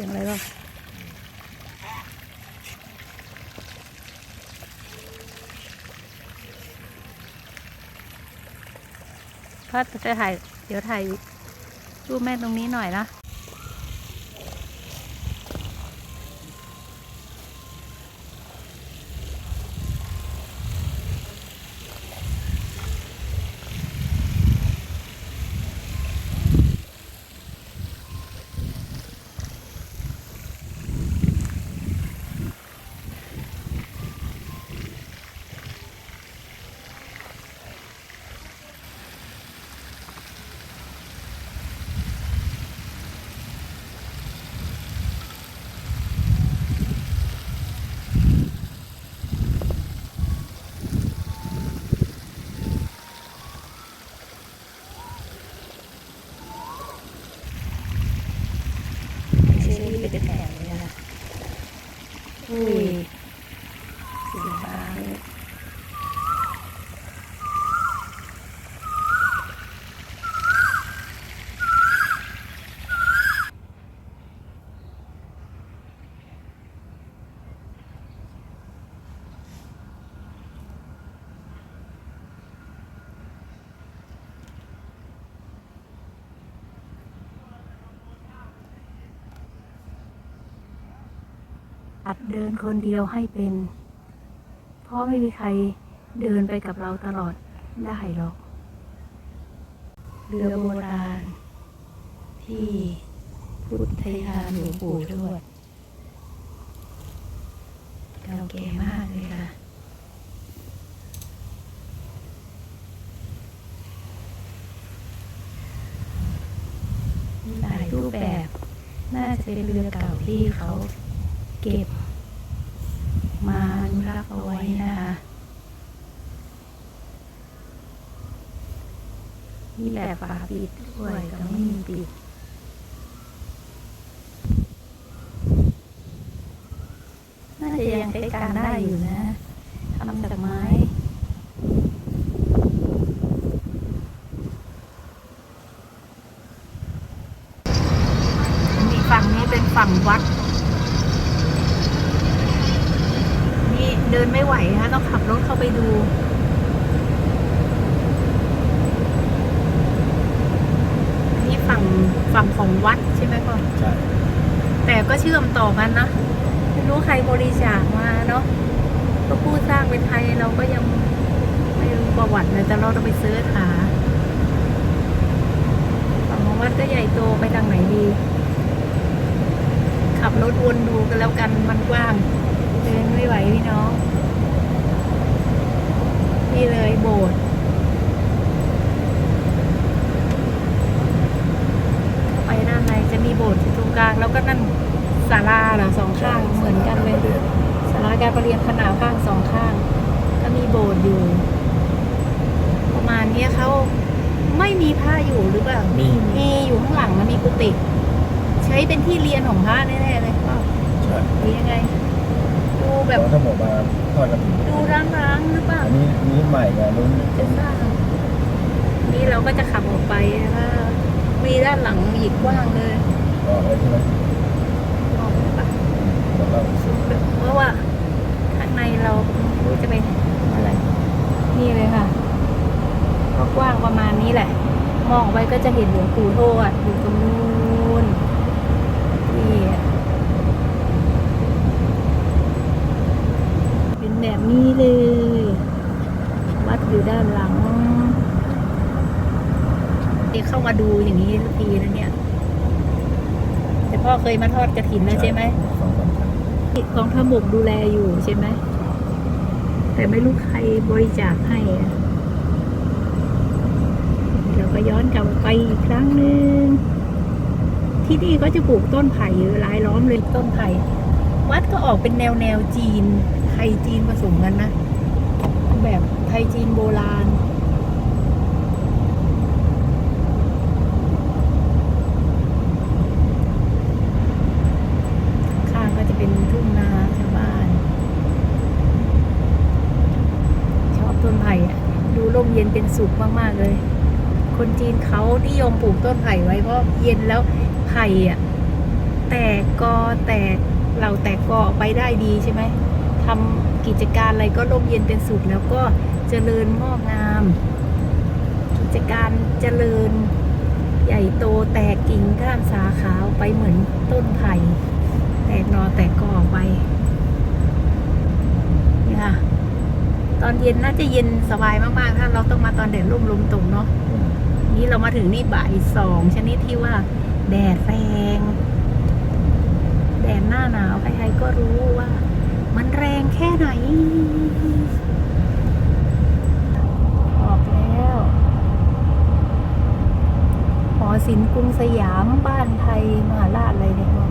สียงอะไรบ้างพัดจะถ่าย เดี๋ยวถ่ายรูปแม่ตรงนี้หน่อยนะ เชอรี่เป็นแถวเลยนะอุ้ยสีฟ้าเนี่ยัดเดินคนเดียวให้เป็น เพราะไม่มีใครเดินไปกับเราตลอดได้หรอก เรือโบราณ ที่พุทธยานหลวงปู่ทวดเก่าแก่มากเลยค่ะหลายรูปแบบ น่าจะเป็นเรือเก่าที่เขาเก็บ มาอนุรักษ์เอาไว้นะคะมีแบบฝาปิดด้วยกับไม่มีปิดน่าจะยังใช้การได้อยู่นะทำจากไม้มีฝั่งนี้เป็นฝั่งวัด นี่ เดินไม่ไหวนะต้องขับรถเข้าไปดูอันนี้ฝั่งฝั่งของวัดใช่ไหมพ่อใช่แต่ก็เชื่อมต่อกันนะไม่รู้ใครบริจาคมาเนาะก็ผู้สร้างเป็นใครเราก็ยังไม่รู้ประวัติเลยแต่เราต้องไปซื้อหาฝั่งของวัดก็ใหญ่โตไปทางไหนดี ขับรถวนดูกันแล้วกันมันกว้างเดิน ไม่ไหวพี่น้อง นี่เลยโบสถ์ไปด้านในจะมีโบสถ์อยู่ตรงกลาง แล้วก็นั่นศาลาเหรอสองข้างเหมือนกันเลยศาลาการประเรียนขนาดข้างสองข้าง ก็มีโบสถ์อยู่ ประมาณเนี้ยเขาไม่มีพระอยู่หรือเปล่า มี มีอยู่ข้างหลังนะมีกุฏิใช้เป็นที่เรียนของพระแน่ๆเลยก็ใช่หรือยังไงดู แบบเพราะถ้าหมดมาทอดกระถิ่นดูร้างๆหรือเปล่าอันนี้นี้ใหม่ไงรุ่นจะสร้างนี่เราก็จะขับออกไปนะคะมีด้านหลังอีกกว้างเลยออกเลยใช่ไหมออกไปปะบอกเราเพราะว่าข้างในเราไม่รู้จะเป็นอะไรนี่เลยค่ะก็กว้างประมาณนี้แหละ มองออกไปก็จะเห็นหลวงปู่ทวดอยู่ตรงนู้นนี่ เป็นแบบนี้เลย วัดอยู่ด้านหลังเด็กเข้ามาดูอย่างนี้ทุกทีนะเนี่ย แต่พ่อเคยมาทอดกระถินแล้วใช่ไหมสองสามครั้งกองทัพบกดูแลอยู่ใช่ไหม แต่ไม่รู้ใครบริจาคให้อะเราก็ย้อนกลับไปอีกครั้งหนึ่งที่นี่ก็จะปลูกต้นไผ่อยู่รายล้อมเลยต้นไผ่ วัดก็ออกเป็นแนวแนวจีน ไทยจีนผสมกันนะ แบบไทยจีนโบราณข้างก็จะเป็นทุ่งนาชาวบ้านชอบต้นไผ่อะดูร่มเย็นเป็นสุขมากๆเลย คนจีนเขานิยมปลูกต้นไผ่ไว้เพราะเย็นแล้วไผ่อะแตกกอแตก เหล่าแตกกอไปได้ดีใช่ไหมทำกิจการอะไรก็ร่มเย็นเป็นสุขแล้วก็เจริญงอกงาม กิจการเจริญใหญ่โตแตกกิ่งก้านสาขาวไปเหมือนต้นไผ่แตกนอแตกกอออกไปนี่ค่ะตอนเย็นน่าจะเย็นสบายมากๆ ถ้าเราต้องมาตอนแดดร่มลมตกเนาะนี่เรามาถึงนี่บ่ายสองชนิดที่ว่าแดดแรง แดดหน้าหนาวใครๆก็รู้ว่า มันแรงแค่ไหน ออกแล้วหอศิลป์กรุงสยามบ้านไทยมหาราชอะไรเนี่ยบอก